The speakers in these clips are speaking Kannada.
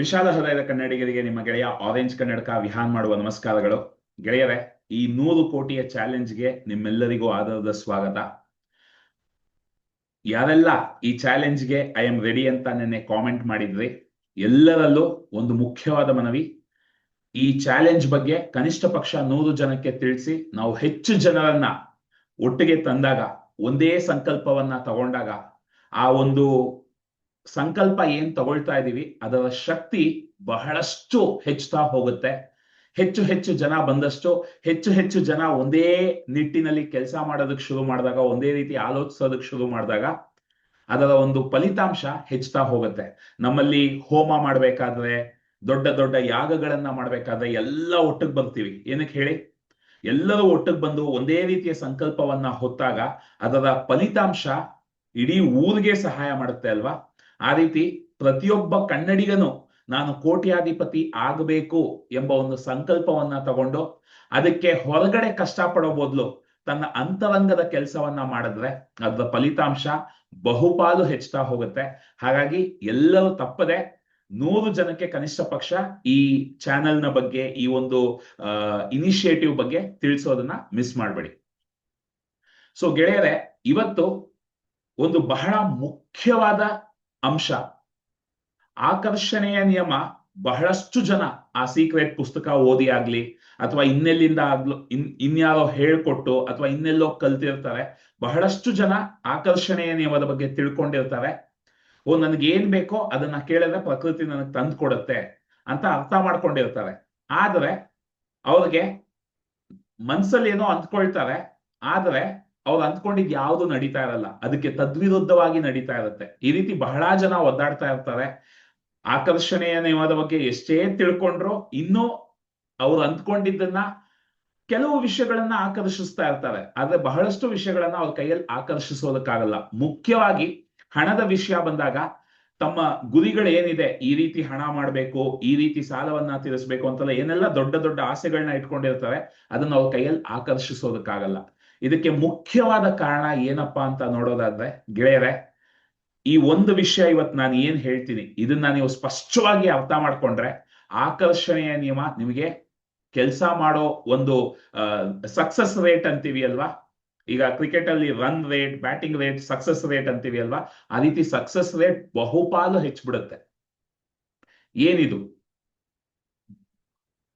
ವಿಶಾಲ ಹೃದಯದ ಕನ್ನಡಿಗರಿಗೆ ನಿಮ್ಮ ಗೆಳೆಯ ಆರೆಂಜ್ ಕನ್ನಡಕ ವಿಹಾನ್ ಮಾಡುವ ನಮಸ್ಕಾರಗಳು. ಗೆಳೆಯರೇ, ಈ ನೂರು ಕೋಟಿಯ ಚಾಲೆಂಜ್ಗೆ ನಿಮ್ಮೆಲ್ಲರಿಗೂ ಆಧಾರದ ಸ್ವಾಗತ. ಯಾರೆಲ್ಲ ಈ ಚಾಲೆಂಜ್ಗೆ ಐ ಎಂ ರೆಡಿ ಅಂತ ನಿನ್ನೆ ಕಾಮೆಂಟ್ ಮಾಡಿದ್ರಿ, ಎಲ್ಲರಲ್ಲೂ ಒಂದು ಮುಖ್ಯವಾದ ಮನವಿ. ಈ ಚಾಲೆಂಜ್ ಬಗ್ಗೆ ಕನಿಷ್ಠ ಪಕ್ಷ ನೂರು ಜನಕ್ಕೆ ತಿಳಿಸಿ, ನಾವು ಹೆಚ್ಚು ಜನರನ್ನ ಒಟ್ಟಿಗೆ ತಂದಾಗ, ಒಂದೇ ಸಂಕಲ್ಪವನ್ನ ತಗೊಂಡಾಗ, ಆ ಒಂದು ಸಂಕಲ್ಪ ಏನ್ ತಗೊಳ್ತಾ ಇದೀವಿ, ಅದರ ಶಕ್ತಿ ಬಹಳಷ್ಟು ಹೆಚ್ಚುತ್ತಾ ಹೋಗುತ್ತೆ. ಹೆಚ್ಚು ಹೆಚ್ಚು ಜನ ಬಂದಷ್ಟು, ಹೆಚ್ಚು ಹೆಚ್ಚು ಜನ ಒಂದೇ ನಿಟ್ಟಿನಲ್ಲಿ ಕೆಲಸ ಮಾಡೋದಕ್ಕೆ ಶುರು ಮಾಡಿದಾಗ, ಒಂದೇ ರೀತಿ ಆಲೋಚಿಸೋದಕ್ಕೆ ಶುರು ಮಾಡಿದಾಗ, ಅದರ ಒಂದು ಫಲಿತಾಂಶ ಹೆಚ್ಚುತ್ತಾ ಹೋಗುತ್ತೆ. ನಮ್ಮಲ್ಲಿ ಹೋಮ ಮಾಡ್ಬೇಕಾದ್ರೆ, ದೊಡ್ಡ ದೊಡ್ಡ ಯಾಗಗಳನ್ನ ಮಾಡ್ಬೇಕಾದ್ರೆ ಎಲ್ಲ ಒಟ್ಟಿಗೆ ಬರ್ತೀವಿ ಏನಕ್ಕೆ ಹೇಳಿ? ಎಲ್ಲರೂ ಒಟ್ಟಿಗೆ ಬಂದು ಒಂದೇ ರೀತಿಯ ಸಂಕಲ್ಪವನ್ನ ಹೊತ್ತಾಗ ಅದರ ಫಲಿತಾಂಶ ಇಡೀ ಊರಿಗೆ ಸಹಾಯ ಮಾಡುತ್ತೆ ಅಲ್ವಾ? ಆ ರೀತಿ ಪ್ರತಿಯೊಬ್ಬ ಕನ್ನಡಿಗನು ನಾನು ಕೋಟ್ಯಾಧಿಪತಿ ಆಗಬೇಕು ಎಂಬ ಒಂದು ಸಂಕಲ್ಪವನ್ನ ತಗೊಂಡು ಅದಕ್ಕೆ ಹೊರಗಡೆ ಕಷ್ಟಪಡೋ ಬದಲು ತನ್ನ ಅಂತರಂಗದ ಕೆಲಸವನ್ನ ಮಾಡಿದ್ರೆ ಅದರ ಫಲಿತಾಂಶ ಬಹುಪಾಲು ಹೆಚ್ಚುತ್ತಾ ಹೋಗುತ್ತೆ. ಹಾಗಾಗಿ ಎಲ್ಲರೂ ತಪ್ಪದೆ ನೂರು ಜನಕ್ಕೆ ಕನಿಷ್ಠ ಪಕ್ಷ ಈ ಚಾನೆಲ್ನ ಬಗ್ಗೆ, ಈ ಒಂದು ಇನಿಷಿಯೇಟಿವ್ ಬಗ್ಗೆ ತಿಳಿಸೋದನ್ನ ಮಿಸ್ ಮಾಡಬೇಡಿ. ಸೊ ಗೆಳೆಯರೆ, ಇವತ್ತು ಒಂದು ಬಹಳ ಮುಖ್ಯವಾದ ಅಂಶ. ಆಕರ್ಷಣೆಯ ನಿಯಮ ಬಹಳಷ್ಟು ಜನ ಆ ಸೀಕ್ರೆಟ್ ಪುಸ್ತಕ ಓದಿ ಆಗ್ಲಿ ಅಥವಾ ಇನ್ನೆಲ್ಲಿಂದ ಆಗ್ಲು, ಇನ್, ಇನ್ಯಾರೋ ಹೇಳ್ಕೊಟ್ಟು ಅಥವಾ ಇನ್ನೆಲ್ಲೋ ಕಲ್ತಿರ್ತಾರೆ, ಬಹಳಷ್ಟು ಜನ ಆಕರ್ಷಣೆಯ ನಿಯಮದ ಬಗ್ಗೆ ತಿಳ್ಕೊಂಡಿರ್ತಾರೆ. ಓ ನನಗೆ ಏನ್ ಬೇಕೋ ಅದನ್ನ ಕೇಳಿದ್ರೆ ಪ್ರಕೃತಿ ನನಗೆ ತಂದು ಕೊಡುತ್ತೆ ಅಂತ ಅರ್ಥ ಮಾಡ್ಕೊಂಡಿರ್ತಾರೆ. ಆದ್ರೆ ಅವ್ರಿಗೆ ಮನ್ಸಲ್ಲಿ ಏನೋ ಅಂದ್ಕೊಳ್ತಾರೆ, ಆದ್ರೆ ಅವ್ರು ಅಂದ್ಕೊಂಡಿದ್ ಯಾವ್ದು ನಡೀತಾ ಇರಲ್ಲ. ಅದಕ್ಕೆ ತದ್ವಿರುದ್ಧವಾಗಿ ನಡೀತಾ ಇರುತ್ತೆ. ಈ ರೀತಿ ಬಹಳ ಜನ ಒದ್ದಾಡ್ತಾ ಇರ್ತಾರೆ. ಆಕರ್ಷಣೆಯ ನಿಯಮದ ಬಗ್ಗೆ ಎಷ್ಟೇ ತಿಳ್ಕೊಂಡ್ರು ಇನ್ನೂ ಅವ್ರು ಅಂದ್ಕೊಂಡಿದ್ದನ್ನ ಕೆಲವು ವಿಷಯಗಳನ್ನ ಆಕರ್ಷಿಸ್ತಾ ಇರ್ತಾರೆ. ಆದ್ರೆ ಬಹಳಷ್ಟು ವಿಷಯಗಳನ್ನ ಅವ್ರ ಕೈಯಲ್ಲಿ ಆಕರ್ಷಿಸೋದಕ್ಕಾಗಲ್ಲ. ಮುಖ್ಯವಾಗಿ ಹಣದ ವಿಷಯ ಬಂದಾಗ ತಮ್ಮ ಗುರಿಗಳು ಏನಿದೆ ಈ ರೀತಿ ಹಣ ಮಾಡಬೇಕು, ಈ ರೀತಿ ಸಾಲವನ್ನ ತೀರಿಸಬೇಕು ಅಂತೆಲ್ಲ ಏನೆಲ್ಲ ದೊಡ್ಡ ದೊಡ್ಡ ಆಸೆಗಳನ್ನ ಇಟ್ಕೊಂಡಿರ್ತಾರೆ, ಅದನ್ನ ಅವ್ರ ಕೈಯಲ್ಲಿ ಆಕರ್ಷಿಸೋದಕ್ಕಾಗಲ್ಲ. ಇದಕ್ಕೆ ಮುಖ್ಯವಾದ ಕಾರಣ ಏನಪ್ಪಾ ಅಂತ ನೋಡೋದಾದ್ರೆ, ಗೆಳೆಯರೆ, ಈ ಒಂದು ವಿಷಯ ಇವತ್ತು ನಾನು ಏನ್ ಹೇಳ್ತೀನಿ, ಇದನ್ನ ನೀವು ಸ್ಪಷ್ಟವಾಗಿ ಅರ್ಥ ಮಾಡ್ಕೊಂಡ್ರೆ, ಆಕರ್ಷಣೆಯ ನಿಯಮ ನಿಮಗೆ ಕೆಲಸ ಮಾಡೋ ಒಂದು ಸಕ್ಸಸ್ ರೇಟ್ ಅಂತೀವಿ ಅಲ್ವಾ? ಈಗ ಕ್ರಿಕೆಟ್ ಅಲ್ಲಿ run rate batting rate success rate ಅಂತೀವಿ ಅಲ್ವಾ? ಆ ರೀತಿ ಸಕ್ಸಸ್ ರೇಟ್ ಬಹುಪಾಲು ಹೆಚ್ಚಿಬಿಡುತ್ತೆ. ಏನಿದು?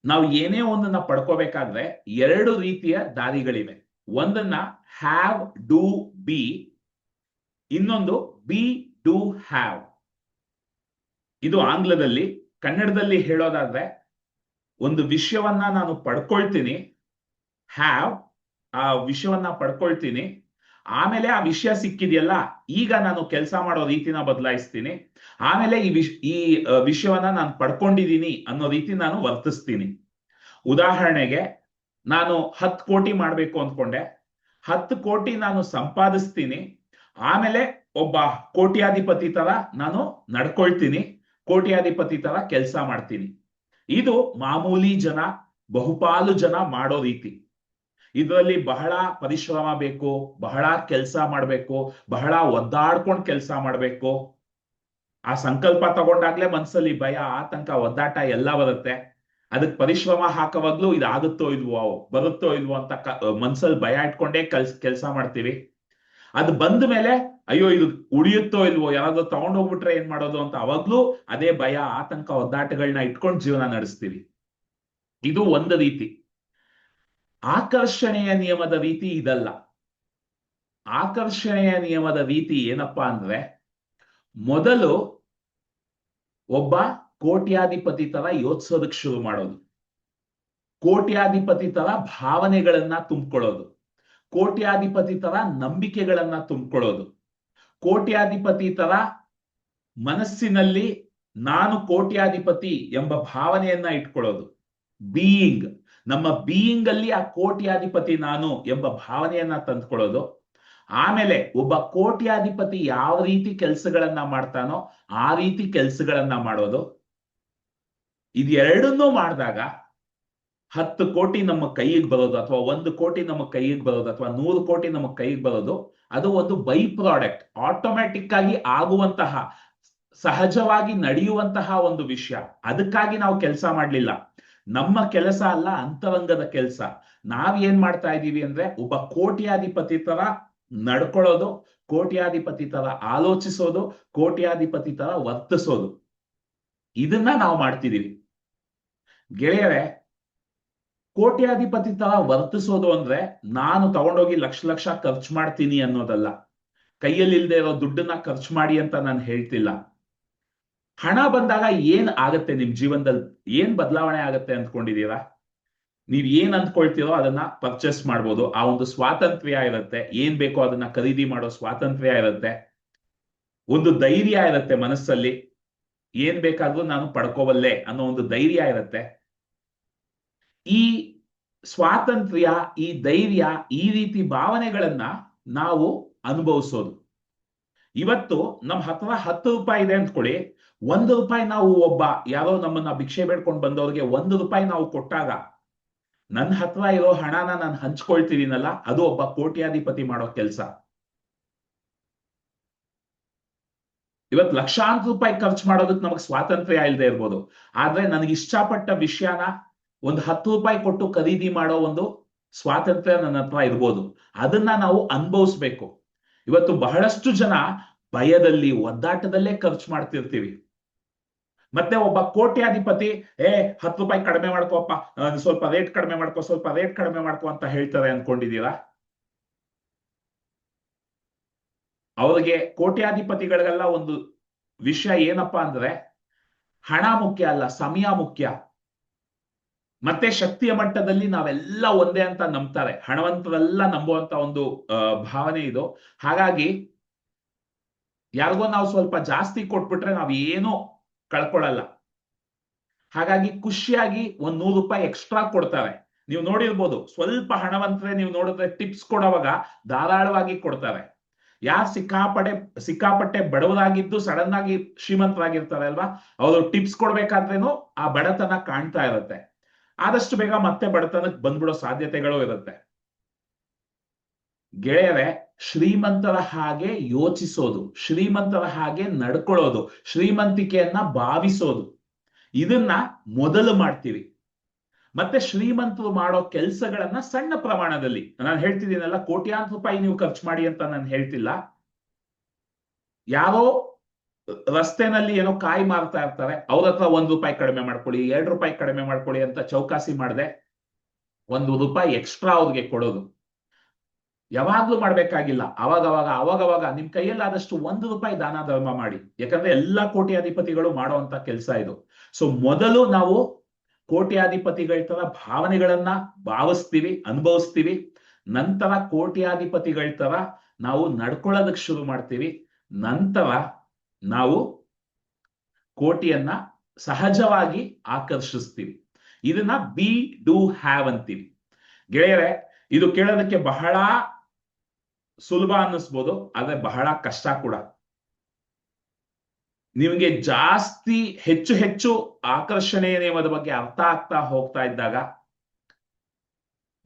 ನಾವು ಏನೇ ಒಂದನ್ನ ಪಡ್ಕೋಬೇಕಾದ್ರೆ ಎರಡು ರೀತಿಯ ದಾರಿಗಳಿವೆ. ಒಂದನ್ನ ಹ್ಯಾವ್ ಡೂ ಬಿ ಇನ್ನೊಂದು ಬಿ ಡೂ ಹ್ಯಾವ್ ಇದು ಆಂಗ್ಲದಲ್ಲಿ, ಕನ್ನಡದಲ್ಲಿ ಹೇಳೋದಾದ್ರೆ, ಒಂದು ವಿಷಯವನ್ನ ನಾನು ಪಡ್ಕೊಳ್ತೀನಿ ಹ್ಯಾವ್ ಆ ವಿಷಯವನ್ನ ಪಡ್ಕೊಳ್ತೀನಿ, ಆಮೇಲೆ ಆ ವಿಷಯ ಸಿಕ್ಕಿದೆಯಲ್ಲ, ಈಗ ನಾನು ಕೆಲಸ ಮಾಡೋ ರೀತಿನ ಬದಲಾಯಿಸ್ತೀನಿ, ಆಮೇಲೆ ಈ ವಿಷ, ಈ ವಿಷಯವನ್ನ ನಾನು ಪಡ್ಕೊಂಡಿದ್ದೀನಿ ಅನ್ನೋ ರೀತಿ ನಾನು ವರ್ತಿಸ್ತೀನಿ. ಉದಾಹರಣೆಗೆ ನಾನು ಹತ್ತು ಕೋಟಿ ಮಾಡಬೇಕು ಅಂದ್ಕೊಂಡೆ. ಹತ್ತು ಕೋಟಿ ನಾನು ಸಂಪಾದಿಸ್ತೀನಿ. ಆಮೇಲೆ ಒಬ್ಬ ಕೋಟ್ಯಾಧಿಪತಿ ತರ ನಾನು ನಡ್ಕೊಳ್ತೀನಿ. ಕೋಟ್ಯಾಧಿಪತಿ ತರ ಕೆಲಸ ಮಾಡ್ತೀನಿ. ಇದು ಮಾಮೂಲಿ ಜನ, ಬಹುಪಾಲು ಜನ ಮಾಡೋ ರೀತಿ. ಇದರಲ್ಲಿ ಬಹಳ ಪರಿಶ್ರಮ ಬೇಕು, ಬಹಳ ಕೆಲಸ ಮಾಡಬೇಕು, ಬಹಳ ಒದ್ದಾಡ್ಕೊಂಡು ಕೆಲಸ ಮಾಡಬೇಕು. ಆ ಸಂಕಲ್ಪ ತಗೊಂಡಾಗ್ಲೇ ಮನ್ಸಲ್ಲಿ ಭಯ, ಆತಂಕ, ಒದ್ದಾಟ ಎಲ್ಲ ಬರುತ್ತೆ. ಅದಕ್ಕೆ ಪರಿಶ್ರಮ ಹಾಕುವಾಗ್ಲೂ ಇದಾಗುತ್ತೋ ಇಲ್ವೋ, ಬರುತ್ತೋ ಇಲ್ವೋ ಅಂತ ಮನ್ಸಲ್ಲಿ ಭಯ ಇಟ್ಕೊಂಡೇ ಕೆಲ್ಸ, ಕೆಲಸ ಮಾಡ್ತೀವಿ. ಅದು ಬಂದ ಮೇಲೆ, ಅಯ್ಯೋ, ಇದು ಉಳಿಯುತ್ತೋ ಇಲ್ವೋ, ಯಾರಾದ್ರೂ ತಗೊಂಡೋಗ್ಬಿಟ್ರೆ ಏನ್ ಮಾಡೋದು ಅಂತ ಅವಾಗ್ಲೂ ಅದೇ ಭಯ, ಆತಂಕ ಒದ್ದಾಟಗಳನ್ನ ಇಟ್ಕೊಂಡು ಜೀವನ ನಡೆಸ್ತೀವಿ. ಇದು ಒಂದು ರೀತಿ. ಆಕರ್ಷಣೆಯ ನಿಯಮದ ರೀತಿ ಇದಲ್ಲ. ಆಕರ್ಷಣೆಯ ನಿಯಮದ ರೀತಿ ಏನಪ್ಪಾ ಅಂದ್ರೆ, ಮೊದಲು ಒಬ್ಬ ಕೋಟ್ಯಾಧಿಪತಿ ತರ ಯೋಚಿಸೋದಕ್ಕೆ ಶುರು ಮಾಡೋದು. ಕೋಟ್ಯಾಧಿಪತಿ ತರ ಭಾವನೆಗಳನ್ನ ತುಂಬಿಕೊಳ್ಳೋದು. ಕೋಟ್ಯಾಧಿಪತಿ ತರ ನಂಬಿಕೆಗಳನ್ನ ತುಂಬಿಕೊಳ್ಳೋದು. ಕೋಟ್ಯಾಧಿಪತಿ ತರ ಮನಸ್ಸಿನಲ್ಲಿ ನಾನು ಕೋಟ್ಯಾಧಿಪತಿ ಎಂಬ ಭಾವನೆಯನ್ನ ಇಟ್ಕೊಳ್ಳೋದು. ಬೀಯಿಂಗ್ ನಮ್ಮ ಬೀಯಿಂಗ್ ಅಲ್ಲಿ ಆ ಕೋಟ್ಯಾಧಿಪತಿ ನಾನು ಎಂಬ ಭಾವನೆಯನ್ನ ತಂದ್ಕೊಳ್ಳೋದು. ಆಮೇಲೆ ಒಬ್ಬ ಕೋಟ್ಯಾಧಿಪತಿ ಯಾವ ರೀತಿ ಕೆಲಸಗಳನ್ನ ಮಾಡ್ತಾನೋ ಆ ರೀತಿ ಕೆಲಸಗಳನ್ನ ಮಾಡೋದು. ಇದೆರಡನ್ನೂ ಮಾಡಿದಾಗ ಹತ್ತು ಕೋಟಿ ನಮ್ಮ ಕೈಗೆ ಬರೋದು ಅಥವಾ ಒಂದು ಕೋಟಿ ನಮ್ಮ ಕೈಗೆ ಬರೋದು ಅಥವಾ ನೂರು ಕೋಟಿ ನಮ್ಮ ಕೈಗೆ ಬರೋದು, ಅದು ಒಂದು ಬೈ ಪ್ರಾಡಕ್ಟ್ ಆಟೋಮ್ಯಾಟಿಕ್ ಆಗಿ ಆಗುವಂತಹ, ಸಹಜವಾಗಿ ನಡೆಯುವಂತಹ ಒಂದು ವಿಷಯ. ಅದಕ್ಕಾಗಿ ನಾವು ಕೆಲಸ ಮಾಡಲಿಲ್ಲ. ನಮ್ಮ ಕೆಲಸ ಅಲ್ಲ, ಅಂತರಂಗದ ಕೆಲಸ. ನಾವ್ ಏನ್ ಮಾಡ್ತಾ ಇದ್ದೀವಿ ಅಂದ್ರೆ ಒಬ್ಬ ಕೋಟ್ಯಾಧಿಪತಿ ತರ ನಡ್ಕೊಳ್ಳೋದು, ಕೋಟ್ಯಾಧಿಪತಿ ತರ ಆಲೋಚಿಸೋದು, ಕೋಟ್ಯಾಧಿಪತಿ ತರ ವರ್ತಿಸೋದು. ಇದನ್ನ ನಾವು ಮಾಡ್ತಿದೀವಿ ಗೆಳೆಯರೆ, ಕೋಟ್ಯಾಧಿಪತಿ ತರ ವರ್ತಿಸೋದು ಅಂದ್ರೆ ನಾನು ತಗೊಂಡೋಗಿ ಲಕ್ಷ ಲಕ್ಷ ಖರ್ಚು ಮಾಡ್ತೀನಿ ಅನ್ನೋದಲ್ಲ. ಕೈಯಲ್ಲಿ ಇಲ್ದೇ ಇರೋ ದುಡ್ಡನ್ನ ಖರ್ಚು ಮಾಡಿ ಅಂತ ನಾನು ಹೇಳ್ತಿಲ್ಲ. ಹಣ ಬಂದಾಗ ಏನ್ ಆಗತ್ತೆ ನಿಮ್ ಜೀವನದಲ್ಲಿ? ಏನ್ ಬದಲಾವಣೆ ಆಗತ್ತೆ ಅಂದ್ಕೊಂಡಿದ್ದೀರಾ? ನೀವ್ ಏನ್ ಅಂದ್ಕೊಳ್ತೀರೋ ಅದನ್ನ ಪರ್ಚೇಸ್ ಮಾಡ್ಬೋದು. ಆ ಒಂದು ಸ್ವಾತಂತ್ರ್ಯ ಇರುತ್ತೆ. ಏನ್ ಬೇಕೋ ಅದನ್ನ ಖರೀದಿ ಮಾಡೋ ಸ್ವಾತಂತ್ರ್ಯ ಇರುತ್ತೆ. ಒಂದು ಧೈರ್ಯ ಇರುತ್ತೆ ಮನಸ್ಸಲ್ಲಿ. ಏನ್ ಬೇಕಾದ್ರೂ ನಾನು ಪಡ್ಕೋಬಲ್ಲೆ ಅನ್ನೋ ಒಂದು ಧೈರ್ಯ ಇರುತ್ತೆ. ಈ ಸ್ವಾತಂತ್ರ್ಯ, ಈ ಧೈರ್ಯ, ಈ ರೀತಿ ಭಾವನೆಗಳನ್ನ ನಾವು ಅನುಭವಿಸೋದು. ಇವತ್ತು ನಮ್ ಹತ್ರ ಹತ್ತು ರೂಪಾಯಿ ಇದೆ ಅಂದ್ಕೊಳ್ಳಿ ಒಂದು ರೂಪಾಯಿ ನಾವು ಒಬ್ಬ ಯಾರೋ ನಮ್ಮನ್ನ ಭಿಕ್ಷೆ ಬೇಡ್ಕೊಂಡು ಬಂದವ್ರಿಗೆ ಒಂದು ರೂಪಾಯಿ ನಾವು ಕೊಟ್ಟಾಗ ನನ್ನ ಹತ್ರ ಇರೋ ಹಣನ ನಾನು ಹಂಚ್ಕೊಳ್ತಿದ್ದೀನಲ್ಲ ಅದು ಒಬ್ಬ ಕೋಟ್ಯಾಧಿಪತಿ ಮಾಡೋ ಕೆಲಸ. ಇವತ್ತು ಲಕ್ಷಾಂತರ ರೂಪಾಯಿ ಖರ್ಚು ಮಾಡೋದಕ್ಕೆ ನಮಗೆ ಸ್ವಾತಂತ್ರ್ಯ ಇಲ್ಲದೆ ಇರ್ಬೋದು. ಆದ್ರೆ ನನಗೆ ಇಷ್ಟಪಟ್ಟ ವಿಷಯನ ಒಂದು ಹತ್ತು ರೂಪಾಯಿ ಕೊಟ್ಟು ಖರೀದಿ ಮಾಡೋ ಒಂದು ಸ್ವಾತಂತ್ರ್ಯ ನನ್ನ ಹತ್ರ ಇರ್ಬೋದು. ಅದನ್ನ ನಾವು ಅನುಭವಿಸ್ಬೇಕು. ಇವತ್ತು ಬಹಳಷ್ಟು ಜನ ಭಯದಲ್ಲಿ, ಒದ್ದಾಟದಲ್ಲೇ ಖರ್ಚು ಮಾಡ್ತಿರ್ತೀವಿ. ಮತ್ತೆ ಒಬ್ಬ ಕೋಟ್ಯಾಧಿಪತಿ, ಏ, ಹತ್ತು ರೂಪಾಯಿ ಕಡಿಮೆ ಮಾಡ್ಕೋಪ್ಪ ಸ್ವಲ್ಪ ರೇಟ್ ಕಡಿಮೆ ಮಾಡ್ಕೋ, ಸ್ವಲ್ಪ ರೇಟ್ ಕಡಿಮೆ ಮಾಡ್ಕೋ ಅಂತ ಹೇಳ್ತಾರೆ ಅನ್ಕೊಂಡಿದೀರಾ ಅವ್ರಿಗೆ ಕೋಟ್ಯಾಧಿಪತಿಗಳಿಗೆಲ್ಲ ಒಂದು ವಿಷಯ ಏನಪ್ಪಾ ಅಂದ್ರೆ ಹಣ ಮುಖ್ಯ ಅಲ್ಲ, ಸಮಯ ಮುಖ್ಯ. ಮತ್ತೆ ಶಕ್ತಿಯ ಮಟ್ಟದಲ್ಲಿ ನಾವೆಲ್ಲ ಒಂದೇ ಅಂತ ನಂಬ್ತಾರೆ. ಹಣವಂತರೆಲ್ಲ ನಂಬುವಂತ ಒಂದು ಭಾವನೆ ಇದು. ಹಾಗಾಗಿ ಯಾರಿಗೋ ನಾವು ಸ್ವಲ್ಪ ಜಾಸ್ತಿ ಕೊಟ್ಬಿಟ್ರೆ ನಾವ್ ಏನು ಕಳ್ಕೊಳಲ್ಲ. ಹಾಗಾಗಿ ಖುಷಿಯಾಗಿ ಒಂದ್ ನೂರು ರೂಪಾಯಿ ಎಕ್ಸ್ಟ್ರಾ ಕೊಡ್ತಾರೆ. ನೀವು ನೋಡಿರ್ಬೋದು, ಸ್ವಲ್ಪ ಹಣವಂತರೆ ನೀವು ನೋಡಿದ್ರೆ ಟಿಪ್ಸ್ ಕೊಡೋವಾಗ ಧಾರಾಳವಾಗಿ ಕೊಡ್ತಾರೆ. ಯಾರು ಸಿಕ್ಕಾಪಡೆ, ಸಿಕ್ಕಾಪಟ್ಟೆ ಬಡವರಾಗಿದ್ದು ಸಡನ್ ಆಗಿ ಶ್ರೀಮಂತರಾಗಿರ್ತಾರೆ ಅಲ್ವಾ? ಅವರು ಟಿಪ್ಸ್ ಕೊಡ್ಬೇಕಾದ್ರೇನು ಆ ಬಡತನ ಕಾಣ್ತಾ ಇರುತ್ತೆ. ಆದಷ್ಟು ಬೇಗ ಮತ್ತೆ ಬಡತನಕ್ಕೆ ಬಂದ್ಬಿಡೋ ಸಾಧ್ಯತೆಗಳು ಇರುತ್ತೆ. ಗೆಳೆಯರೆ, ಶ್ರೀಮಂತರ ಹಾಗೆ ಯೋಚಿಸೋದು, ಶ್ರೀಮಂತರ ಹಾಗೆ ನಡ್ಕೊಳ್ಳೋದು, ಶ್ರೀಮಂತಿಕೆಯನ್ನ ಭಾವಿಸೋದು. ಇದನ್ನ ಮೊದಲು ಮಾಡ್ತೀವಿ ಮತ್ತೆ ಶ್ರೀಮಂತರು ಮಾಡೋ ಕೆಲಸಗಳನ್ನ ಸಣ್ಣ ಪ್ರಮಾಣದಲ್ಲಿ. ನಾನು ಹೇಳ್ತಿದ್ದೀನಲ್ಲ ಕೋಟ್ಯಾಂತ ರೂಪಾಯಿ ನೀವು ಖರ್ಚು ಮಾಡಿ ಅಂತ ನಾನು ಹೇಳ್ತಿಲ್ಲ. ಯಾರೋ ರಸ್ತೆನಲ್ಲಿ ಏನೋ ಕಾಯಿ ಮಾರ್ತಾ ಇರ್ತಾರೆ, ಅವ್ರ ಹತ್ರ ಒಂದ್ ರೂಪಾಯಿ ಕಡಿಮೆ ಮಾಡ್ಕೊಳ್ಳಿ, ಎರಡು ರೂಪಾಯಿ ಕಡಿಮೆ ಮಾಡ್ಕೊಳ್ಳಿ ಅಂತ ಚೌಕಾಸಿ ಮಾಡದೆ, ಒಂದು ರೂಪಾಯಿ ಎಕ್ಸ್ಟ್ರಾ ಅವ್ರಿಗೆ ಕೊಡೋದು. ಯಾವಾಗ್ಲೂ ಮಾಡ್ಬೇಕಾಗಿಲ್ಲ ಅವಾಗ ಅವಾಗ ಅವಾಗ ಅವಾಗ ನಿಮ್ ಕೈಯಲ್ಲಾದಷ್ಟು ಒಂದು ರೂಪಾಯಿ ದಾನ ಧರ್ಮ ಮಾಡಿ. ಯಾಕಂದ್ರೆ ಎಲ್ಲಾ ಅಧಿಪತಿಗಳು ಮಾಡುವಂತ ಕೆಲಸ ಇದು. ಸೊ ಮೊದಲು ನಾವು ಕೋಟ್ಯಾಧಿಪತಿಗಳ ತರ ಭಾವನೆಗಳನ್ನ ಭಾವಿಸ್ತೀವಿ, ಅನುಭವಿಸ್ತೀವಿ. ನಂತರ ಕೋಟ್ಯಾಧಿಪತಿಗಳ ತರ ನಾವು ನಡ್ಕೊಳ್ಳೋದಕ್ಕೆ ಶುರು ಮಾಡ್ತೀವಿ. ನಂತರ ನಾವು ಕೋಟಿಯನ್ನ ಸಹಜವಾಗಿ ಆಕರ್ಷಿಸ್ತೀವಿ. ಇದನ್ನ ಬಿ ಡೂ ಹ್ಯಾವ್ ಅಂತೀವಿ. ಗೆಳೆಯರೆ, ಇದು ಕೇಳೋದಕ್ಕೆ ಬಹಳ ಸುಲಭ ಅನ್ನಿಸ್ಬೋದು, ಆದ್ರೆ ಬಹಳ ಕಷ್ಟ ಕೂಡ. ನಿಮಗೆ ಜಾಸ್ತಿ ಹೆಚ್ಚು ಹೆಚ್ಚು ಆಕರ್ಷಣೆ ನಿಯಮದ ಬಗ್ಗೆ ಅರ್ಥ ಆಗ್ತಾ ಹೋಗ್ತಾ ಇದ್ದಾಗ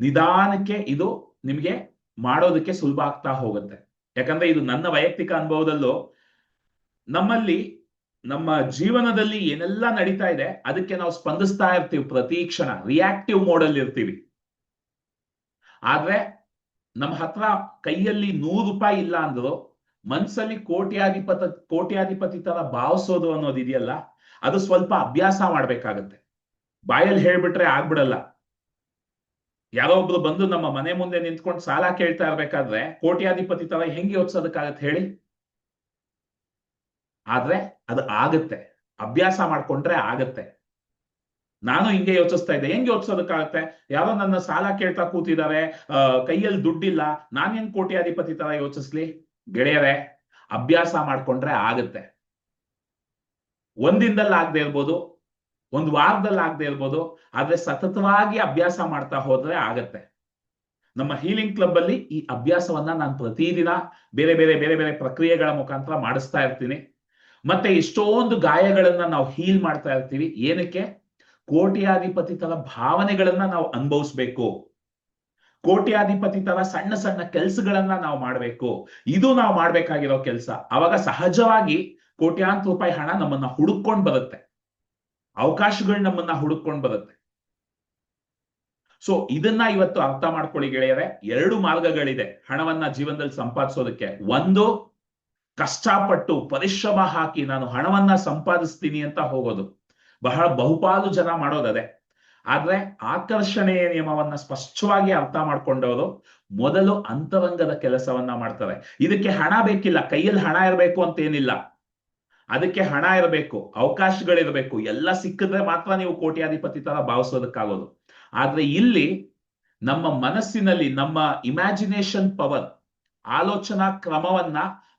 ನಿಧಾನಕ್ಕೆ ಇದು ನಿಮಗೆ ಮಾಡೋದಕ್ಕೆ ಸುಲಭ ಆಗ್ತಾ ಹೋಗುತ್ತೆ. ಯಾಕಂದ್ರೆ ಇದು ನನ್ನ ವೈಯಕ್ತಿಕ ಅನುಭವದಲ್ಲೂ ನಮ್ಮಲ್ಲಿ ನಮ್ಮ ಜೀವನದಲ್ಲಿ ಏನೆಲ್ಲ ನಡೀತಾ ಇದೆ, ಅದಕ್ಕೆ ನಾವು ಸ್ಪಂದಿಸ್ತಾ ಇರ್ತೀವಿ ಪ್ರತಿ ಕ್ಷಣ ರಿಯಾಕ್ಟಿವ್ ಮೋಡಲ್ಲಿ ಇರ್ತೀವಿ. ಆದ್ರೆ ನಮ್ಮ ಹತ್ರ ಕೈಯಲ್ಲಿ ನೂರು ರೂಪಾಯಿ ಇಲ್ಲ ಅಂದ್ರು ಮನ್ಸಲ್ಲಿ ಕೋಟ್ಯಾಧಿಪತ, ಕೋಟ್ಯಾಧಿಪತಿ ತರ ಭಾವಿಸೋದು ಅನ್ನೋದು ಇದೆಯಲ್ಲ, ಅದು ಸ್ವಲ್ಪ ಅಭ್ಯಾಸ ಮಾಡ್ಬೇಕಾಗತ್ತೆ. ಬಾಯಲ್ಲಿ ಹೇಳ್ಬಿಟ್ರೆ ಆಗ್ಬಿಡಲ್ಲ. ಯಾರೋ ಒಬ್ರು ಬಂದು ನಮ್ಮ ಮನೆ ಮುಂದೆ ನಿಂತ್ಕೊಂಡು ಸಾಲ ಕೇಳ್ತಾ ಇರ್ಬೇಕಾದ್ರೆ ಕೋಟ್ಯಾಧಿಪತಿ ತರ ಹೆಂಗೆ ಯೋಚಿಸೋದಕ್ಕಾಗತ್ತೆ ಹೇಳಿ? ಆದ್ರೆ ಅದು ಆಗತ್ತೆ. ಅಭ್ಯಾಸ ಮಾಡ್ಕೊಂಡ್ರೆ ಆಗತ್ತೆ. ನಾನು ಹಿಂಗೆ ಯೋಚಿಸ್ತಾ ಇದ್ದೆ. ಹೆಂಗ್ ಯೋಚಿಸೋದಕ್ಕಾಗತ್ತೆ? ಯಾರೋ ನನ್ನ ಸಾಲ ಕೇಳ್ತಾ ಕೂತಿದ್ದಾರೆ ಕೈಯಲ್ಲಿ ದುಡ್ಡಿಲ್ಲ ನಾನೇನ್ ಕೋಟ್ಯಾಧಿಪತಿ ತರ ಯೋಚಿಸ್ಲಿ? ಗೆಳೆಯರೆ ಅಭ್ಯಾಸ ಮಾಡ್ಕೊಂಡ್ರೆ ಆಗುತ್ತೆ. ಒಂದಿನದಲ್ಲಿ ಆಗದೆ ಇರ್ಬೋದು, ಒಂದು ವಾರದಲ್ಲಿ ಆಗದೆ ಇರ್ಬೋದು, ಆದ್ರೆ ಸತತವಾಗಿ ಅಭ್ಯಾಸ ಮಾಡ್ತಾ ಹೋದ್ರೆ ಆಗತ್ತೆ. ನಮ್ಮ ಹೀಲಿಂಗ್ ಕ್ಲಬ್ ಅಲ್ಲಿ ಈ ಅಭ್ಯಾಸವನ್ನ ನಾನು ಪ್ರತಿದಿನ ಬೇರೆ ಬೇರೆ ಬೇರೆ ಬೇರೆ ಪ್ರಕ್ರಿಯೆಗಳ ಮುಖಾಂತರ ಮಾಡಿಸ್ತಾ ಇರ್ತೀನಿ. ಮತ್ತೆ ಎಷ್ಟೊಂದು ಗಾಯಗಳನ್ನ ನಾವು ಹೀಲ್ ಮಾಡ್ತಾ ಇರ್ತೀವಿ. ಏನಕ್ಕೆ? ಕೋಟ್ಯಾಧಿಪತಿ ತರ ಭಾವನೆಗಳನ್ನ ನಾವು ಅನುಭವಿಸ್ಬೇಕು. ಕೋಟ್ಯಾಧಿಪತಿ ತರ ಸಣ್ಣ ಸಣ್ಣ ಕೆಲ್ಸಗಳನ್ನ ನಾವು ಮಾಡ್ಬೇಕು. ಇದು ನಾವು ಮಾಡ್ಬೇಕಾಗಿರೋ ಕೆಲಸ. ಅವಾಗ ಸಹಜವಾಗಿ ಕೋಟ್ಯಾಂತರ ರೂಪಾಯಿ ಹಣ ನಮ್ಮನ್ನ ಹುಡುಕೊಂಡ್ ಬರುತ್ತೆ. ಅವಕಾಶಗಳು ನಮ್ಮನ್ನ ಹುಡುಕೊಂಡ್ ಬರುತ್ತೆ. ಸೊ ಇದನ್ನ ಇವತ್ತು ಅರ್ಥ ಮಾಡ್ಕೊಳ್ಳಿ ಗೆಳೆಯರೆ. ಎರಡು ಮಾರ್ಗಗಳಿದೆ ಹಣವನ್ನ ಜೀವನದಲ್ಲಿ ಸಂಪಾದಿಸೋದಕ್ಕೆ. ಒಂದು, ಕಷ್ಟಪಟ್ಟು ಪರಿಶ್ರಮ ಹಾಕಿ ನಾನು ಹಣವನ್ನ ಸಂಪಾದಿಸ್ತೀನಿ ಅಂತ ಹೋಗೋದು. ಬಹಳ ಬಹುಪಾಲು ಜನ ಮಾಡೋದದೆ. ಆದ್ರೆ ಆಕರ್ಷಣೆಯ ನಿಯಮವನ್ನ ಸ್ಪಷ್ಟವಾಗಿ ಅರ್ಥ ಮಾಡ್ಕೊಂಡವರು ಮೊದಲು ಅಂತರಂಗದ ಕೆಲಸವನ್ನ ಮಾಡ್ತಾರೆ. ಇದಕ್ಕೆ ಹಣ ಬೇಕಿಲ್ಲ, ಕೈಯಲ್ಲಿ ಹಣ ಇರಬೇಕು ಅಂತ ಏನಿಲ್ಲ. ಅದಕ್ಕೆ ಹಣ ಇರಬೇಕು, ಅವಕಾಶಗಳಿರಬೇಕು, ಎಲ್ಲ ಸಿಕ್ಕಿದ್ರೆ ಮಾತ್ರ ನೀವು ಕೋಟ್ಯಾಧಿಪತಿ ತರ ಭಾವಿಸೋದಕ್ಕಾಗೋದು. ಆದ್ರೆ ಇಲ್ಲಿ ನಮ್ಮ ಮನಸ್ಸಿನಲ್ಲಿ, ನಮ್ಮ ಇಮ್ಯಾಜಿನೇಷನ್ ಪವರ್ ಆಲೋಚನಾ ಕ್ರಮವನ್ನ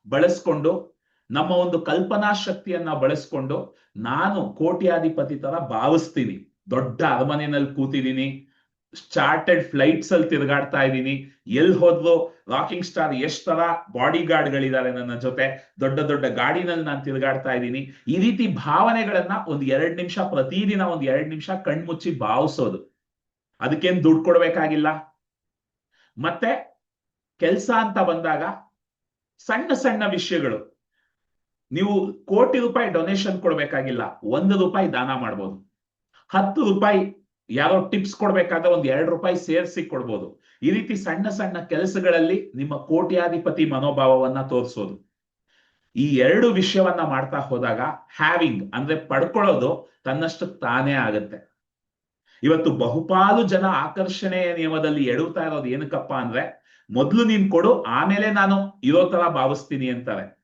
ಬಳಸ್ಕೊಂಡು, ನಮ್ಮ ಒಂದು ಕಲ್ಪನಾ ಶಕ್ತಿಯನ್ನ ಬಳಸ್ಕೊಂಡು ನಾನು ಕೋಟ್ಯಾಧಿಪತಿ ತರ ಭಾವಿಸ್ತೀನಿ. ದೊಡ್ಡ ಅರಮನೆಯಲ್ಲಿ ಕೂತಿದ್ದೀನಿ. ಚಾರ್ಟೆಡ್ ಫ್ಲೈಟ್ಸ್ ಅಲ್ಲಿ ತಿರುಗಾಡ್ತಾ ಇದ್ದೀನಿ. ಎಲ್ಲಿ ಹೋದ್ಲು ರಾಕಿಂಗ್ ಸ್ಟಾರ್ ಎಷ್ಟ್ ತರ ಬಾಡಿ ಗಳಿದ್ದಾರೆ ನನ್ನ ಜೊತೆ. ದೊಡ್ಡ ದೊಡ್ಡ ಗಾಡಿನಲ್ಲಿ ನಾನು ತಿರುಗಾಡ್ತಾ ಇದ್ದೀನಿ. ಈ ರೀತಿ ಭಾವನೆಗಳನ್ನ ಒಂದ್ ಎರಡ್ ನಿಮಿಷ, ಪ್ರತಿದಿನ ಒಂದ್ ಎರಡ್ ನಿಮಿಷ ಕಣ್ಮುಚ್ಚಿ ಭಾವಿಸೋದು. ಅದಕ್ಕೇನ್ ದುಡ್ಡು ಕೊಡ್ಬೇಕಾಗಿಲ್ಲ. ಮತ್ತೆ ಕೆಲ್ಸ ಅಂತ ಬಂದಾಗ ಸಣ್ಣ ಸಣ್ಣ ವಿಷಯಗಳು. ನೀವು ಕೋಟಿ ರೂಪಾಯಿ ಡೊನೇಷನ್ ಕೊಡ್ಬೇಕಾಗಿಲ್ಲ. ಒಂದು ರೂಪಾಯಿ ದಾನ ಮಾಡ್ಬೋದು. ಹತ್ತು ರೂಪಾಯಿ ಯಾರೋ ಟಿಪ್ಸ್ ಕೊಡ್ಬೇಕಾದ್ರೆ ಒಂದ್ ಎರಡು ರೂಪಾಯಿ ಸೇರಿಸಿ ಕೊಡ್ಬೋದು. ಈ ರೀತಿ ಸಣ್ಣ ಸಣ್ಣ ಕೆಲಸಗಳಲ್ಲಿ ನಿಮ್ಮ ಕೋಟ್ಯಾಧಿಪತಿ ಮನೋಭಾವವನ್ನ ತೋರಿಸೋದು. ಈ ಎರಡು ವಿಷಯವನ್ನ ಮಾಡ್ತಾ ಹೋದಾಗ ಹ್ಯಾವಿಂಗ್ ಅಂದ್ರೆ ಪಡ್ಕೊಳ್ಳೋದು ತನ್ನಷ್ಟು ತಾನೇ ಆಗತ್ತೆ. ಇವತ್ತು ಬಹುಪಾಲು ಜನ ಆಕರ್ಷಣೆಯ ನಿಯಮದಲ್ಲಿ ಎಡುತ್ತಾ ಇರೋದು ಏನಕ್ಕಪ್ಪ ಅಂದ್ರೆ, ಮೊದ್ಲು ನೀನ್ ಕೊಡು, ಆಮೇಲೆ ನಾನು ಇರೋ ತರ ಭಾವಿಸ್ತೀನಿ ಅಂತಾರೆ.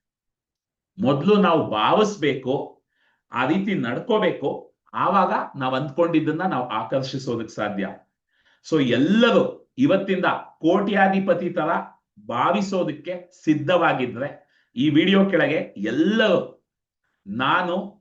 ಮೊದ್ಲು ನಾವು ಭಾವಿಸ್ಬೇಕು, ಆ ರೀತಿ ನಡ್ಕೋಬೇಕು ಆವಾಗ ನಾವ್ ಅಂದ್ಕೊಂಡಿದ್ದನ್ನ ನಾವು ಆಕರ್ಷಿಸೋದಕ್ ಸಾಧ್ಯ. ಸೊ ಎಲ್ಲರೂ ಇವತ್ತಿಂದ ಕೋಟ್ಯಾಧಿಪತಿ ತರ ಭಾವಿಸೋದಕ್ಕೆ ಸಿದ್ಧವಾಗಿದ್ರೆ ಈ ವಿಡಿಯೋ ಕೆಳಗೆ ಎಲ್ಲರೂ ನಾನು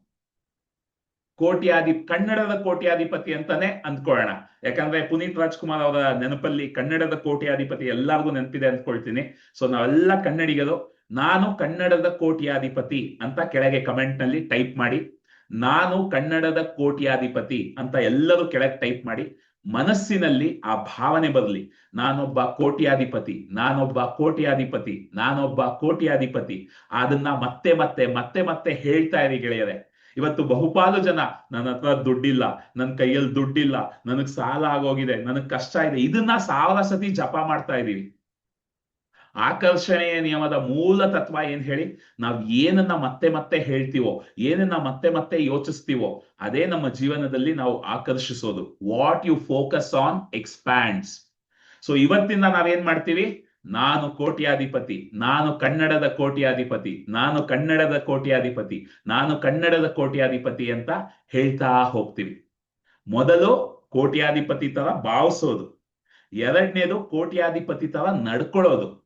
ಕೋಟ್ಯಾಧಿ, ಕನ್ನಡದ ಕೋಟ್ಯಾಧಿಪತಿ ಅಂತಾನೆ ಅಂದ್ಕೊಳ್ಳೋಣ. ಯಾಕಂದ್ರೆ ಪುನೀತ್ ರಾಜ್ಕುಮಾರ್ ಅವರ ನೆನಪಲ್ಲಿ ಕನ್ನಡದ ಕೋಟ್ಯಾಧಿಪತಿ ಎಲ್ಲರಿಗೂ ನೆನಪಿದೆ ಅಂದ್ಕೊಳ್ತೀನಿ. ಸೊ ನಾವೆಲ್ಲ ಕನ್ನಡಿಗರು, ನಾನು ಕನ್ನಡದ ಕೋಟ್ಯಾಧಿಪತಿ ಅಂತ ಕೆಳಗೆ ಕಮೆಂಟ್ನಲ್ಲಿ ಟೈಪ್ ಮಾಡಿ. ನಾನು ಕನ್ನಡದ ಕೋಟ್ಯಾಧಿಪತಿ ಅಂತ ಎಲ್ಲರೂ ಕೆಳಗೆ ಟೈಪ್ ಮಾಡಿ ಮನಸ್ಸಿನಲ್ಲಿ ಆ ಭಾವನೆ ಬರಲಿ. ನಾನೊಬ್ಬ ಕೋಟ್ಯಾಧಿಪತಿ ನಾನೊಬ್ಬ ಕೋಟ್ಯಾಧಿಪತಿ ನಾನೊಬ್ಬ ಕೋಟ್ಯಾಧಿಪತಿ. ಅದನ್ನ ಮತ್ತೆ ಮತ್ತೆ ಮತ್ತೆ ಮತ್ತೆ ಹೇಳ್ತಾ ಇರಿ ಗೆಳೆಯರೆ. ಇವತ್ತು ಬಹುಪಾಲು ಜನ ನನ್ನ ಹತ್ರ ದುಡ್ಡಿಲ್ಲ ನನ್ನ ಕೈಯಲ್ಲಿ ದುಡ್ಡಿಲ್ಲ, ನನಗ್ ಸಾಲ ಆಗೋಗಿದೆ, ನನಗ್ ಕಷ್ಟ ಇದೆ. ಇದನ್ನ ಸಾವಿರ ಸತಿ ಜಪ ಮಾಡ್ತಾ ಇದೀವಿ. ಆಕರ್ಷಣೆಯ ನಿಯಮದ ಮೂಲ ತತ್ವ ಏನ್ ಹೇಳಿ? ನಾವು ಏನನ್ನ ಮತ್ತೆ ಮತ್ತೆ ಹೇಳ್ತೀವೋ, ಏನನ್ನ ಮತ್ತೆ ಮತ್ತೆ ಯೋಚಿಸ್ತೀವೋ, ಅದೇ ನಮ್ಮ ಜೀವನದಲ್ಲಿ ನಾವು ಆಕರ್ಷಿಸೋದು. What you focus on expands so ಇವತ್ತಿಂದ ನಾವೇನ್ ಮಾಡ್ತೀವಿ? ನಾನು ಕೋಟ್ಯಾಧಿಪತಿ, ನಾನು ಕನ್ನಡದ ಕೋಟ್ಯಾಧಿಪತಿ, ನಾನು ಕನ್ನಡದ ಕೋಟ್ಯಾಧಿಪತಿ, ನಾನು ಕನ್ನಡದ ಕೋಟ್ಯಾಧಿಪತಿ ಅಂತ ಹೇಳ್ತಾ ಹೋಗ್ತೀವಿ. ಮೊದಲು ಕೋಟ್ಯಾಧಿಪತಿ ತರ ಭಾವಿಸೋದು. ಎರಡನೇದು ಕೋಟ್ಯಾಧಿಪತಿ ತರ ನಡ್ಕೊಳ್ಳೋದು.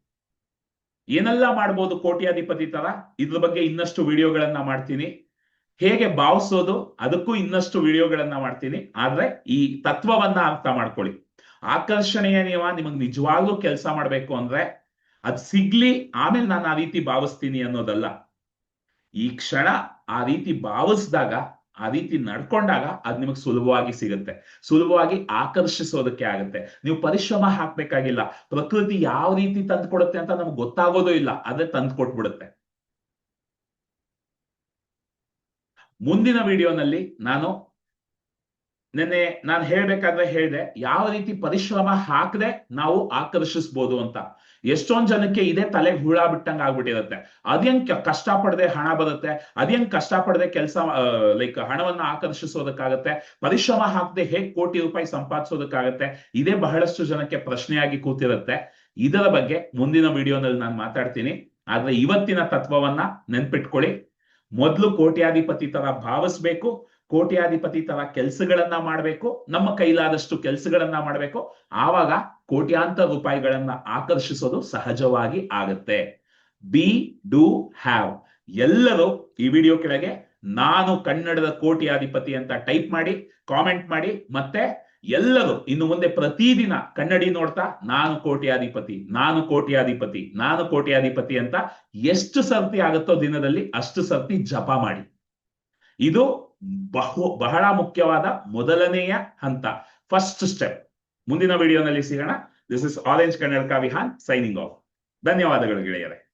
ಏನೆಲ್ಲ ಮಾಡ್ಬೋದು ಕೋಟ್ಯಾಧಿಪತಿ ತರ ಇದ್ರ ಬಗ್ಗೆ ಇನ್ನಷ್ಟು ವಿಡಿಯೋಗಳನ್ನ ಮಾಡ್ತೀನಿ. ಹೇಗೆ ಭಾವಿಸೋದು? ಅದಕ್ಕೂ ಇನ್ನಷ್ಟು ವಿಡಿಯೋಗಳನ್ನ ಮಾಡ್ತೀನಿ. ಆದ್ರೆ ಈ ತತ್ವವನ್ನ ಅರ್ಥ ಮಾಡ್ಕೊಳ್ಳಿ. ಆಕರ್ಷಣೆಯ ನಿಯಮ ನಿಮಗ್ ನಿಜವಾಗ್ಲೂ ಕೆಲಸ ಮಾಡ್ಬೇಕು ಅಂದ್ರೆ ಅದ್ ಸಿಗ್ಲಿ, ಆಮೇಲೆ ನಾನು ಆ ರೀತಿ ಭಾವಿಸ್ತೀನಿ ಅನ್ನೋದಲ್ಲ. ಈ ಕ್ಷಣ ಆ ರೀತಿ ಭಾವಿಸಿದಾಗ ಆ ರೀತಿ ನಡ್ಕೊಂಡಾಗ ಅದ್ ನಿಮಗೆ ಸುಲಭವಾಗಿ ಸಿಗುತ್ತೆ. ಸುಲಭವಾಗಿ ಆಕರ್ಷಿಸೋದಕ್ಕೆ ಆಗುತ್ತೆ. ನೀವು ಪರಿಶ್ರಮ ಹಾಕ್ಬೇಕಾಗಿಲ್ಲ. ಪ್ರಕೃತಿ ಯಾವ ರೀತಿ ತಂದ್ಕೊಡುತ್ತೆ ಅಂತ ನಮ್ಗೆ ಗೊತ್ತಾಗೋದು ಇಲ್ಲ. ಅದೇ ತಂದು ಕೊಟ್ಬಿಡುತ್ತೆ ಮುಂದಿನ ವಿಡಿಯೋನಲ್ಲಿ ನಾನು ನಿನ್ನೆ ನಾನು ಹೇಳ್ಬೇಕಾದ್ರೆ ಹೇಳಿದೆ, ಯಾವ ರೀತಿ ಪರಿಶ್ರಮ ಹಾಕದೆ ನಾವು ಆಕರ್ಷಿಸ್ಬೋದು ಅಂತ. ಎಷ್ಟೊಂದ್ ಜನಕ್ಕೆ ಇದೇ ತಲೆಗೆ ಹುಳ ಬಿಟ್ಟಂಗ ಆಗ್ಬಿಟ್ಟಿರುತ್ತೆ. ಅದ್ಯಂಗ್ ಕಷ್ಟ ಪಡದೆ ಹಣ ಬರುತ್ತೆ ಅದೇಂಗ್ ಕಷ್ಟ ಪಡದೆ ಕೆಲಸ ಲೈಕ್ ಹಣವನ್ನ ಆಕರ್ಷಿಸೋದಕ್ಕಾಗತ್ತೆ, ಪರಿಶ್ರಮ ಹಾಕದೆ ಹೇಗ್ ಕೋಟಿ ರೂಪಾಯಿ ಸಂಪಾದಿಸೋದಕ್ಕಾಗತ್ತೆ, ಇದೇ ಬಹಳಷ್ಟು ಜನಕ್ಕೆ ಪ್ರಶ್ನೆಯಾಗಿ ಕೂತಿರುತ್ತೆ. ಇದರ ಬಗ್ಗೆ ಮುಂದಿನ ವಿಡಿಯೋನಲ್ಲಿ ನಾನು ಮಾತಾಡ್ತೀನಿ. ಆದ್ರೆ ಇವತ್ತಿನ ತತ್ವವನ್ನ ನೆನ್ಪಿಟ್ಕೊಳ್ಳಿ. ಮೊದ್ಲು ಕೋಟ್ಯಾಧಿಪತಿ ತರ ಭಾವಿಸ್ಬೇಕು ಕೋಟ್ಯಾಧಿಪತಿ ತರ ಕೆಲಸಗಳನ್ನ ಮಾಡಬೇಕು, ನಮ್ಮ ಕೈಲಾದಷ್ಟು ಕೆಲಸಗಳನ್ನ ಮಾಡಬೇಕು. ಆವಾಗ ಕೋಟ್ಯಾಂತರ ರೂಪಾಯಿಗಳನ್ನ ಆಕರ್ಷಿಸೋದು ಸಹಜವಾಗಿ ಆಗತ್ತೆ. ಬಿ ಡೂ ಹ್ಯಾವ್ ಎಲ್ಲರೂ ಈ ವಿಡಿಯೋ ಕೆಳಗೆ ನಾನು ಕನ್ನಡದ ಕೋಟ್ಯಾಧಿಪತಿ ಅಂತ ಟೈಪ್ ಮಾಡಿ ಕಾಮೆಂಟ್ ಮಾಡಿ, ಮತ್ತೆ ಎಲ್ಲರೂ ಇನ್ನು ಮುಂದೆ ಪ್ರತಿದಿನ ಕನ್ನಡಿ ನೋಡ್ತಾ ನಾನು ಕೋಟ್ಯಾಧಿಪತಿ ನಾನು ಕೋಟ್ಯಾಧಿಪತಿ ನಾನು ಕೋಟ್ಯಾಧಿಪತಿ ಅಂತ ಎಷ್ಟು ಸರ್ತಿ ಆಗುತ್ತೋ ದಿನದಲ್ಲಿ ಅಷ್ಟು ಸರ್ತಿ ಜಪ ಮಾಡಿ. ಇದು ಬಹು, ಬಹಳ ಮುಖ್ಯವಾದ ಮೊದಲನೆಯ ಹಂತ. ಫಸ್ಟ್ ಸ್ಟೆಪ್ ಮುಂದಿನ ವಿಡಿಯೋನಲ್ಲಿ ಸಿಗೋಣ. ದಿಸ್ ಇಸ್ ಆರೆಂಜ್ ಕನ್ನಡಕ ವಿಹಾನ್ ಸೈನಿಂಗ್ ಆಫ್ ಧನ್ಯವಾದಗಳು ಗೆಳೆಯರೆ.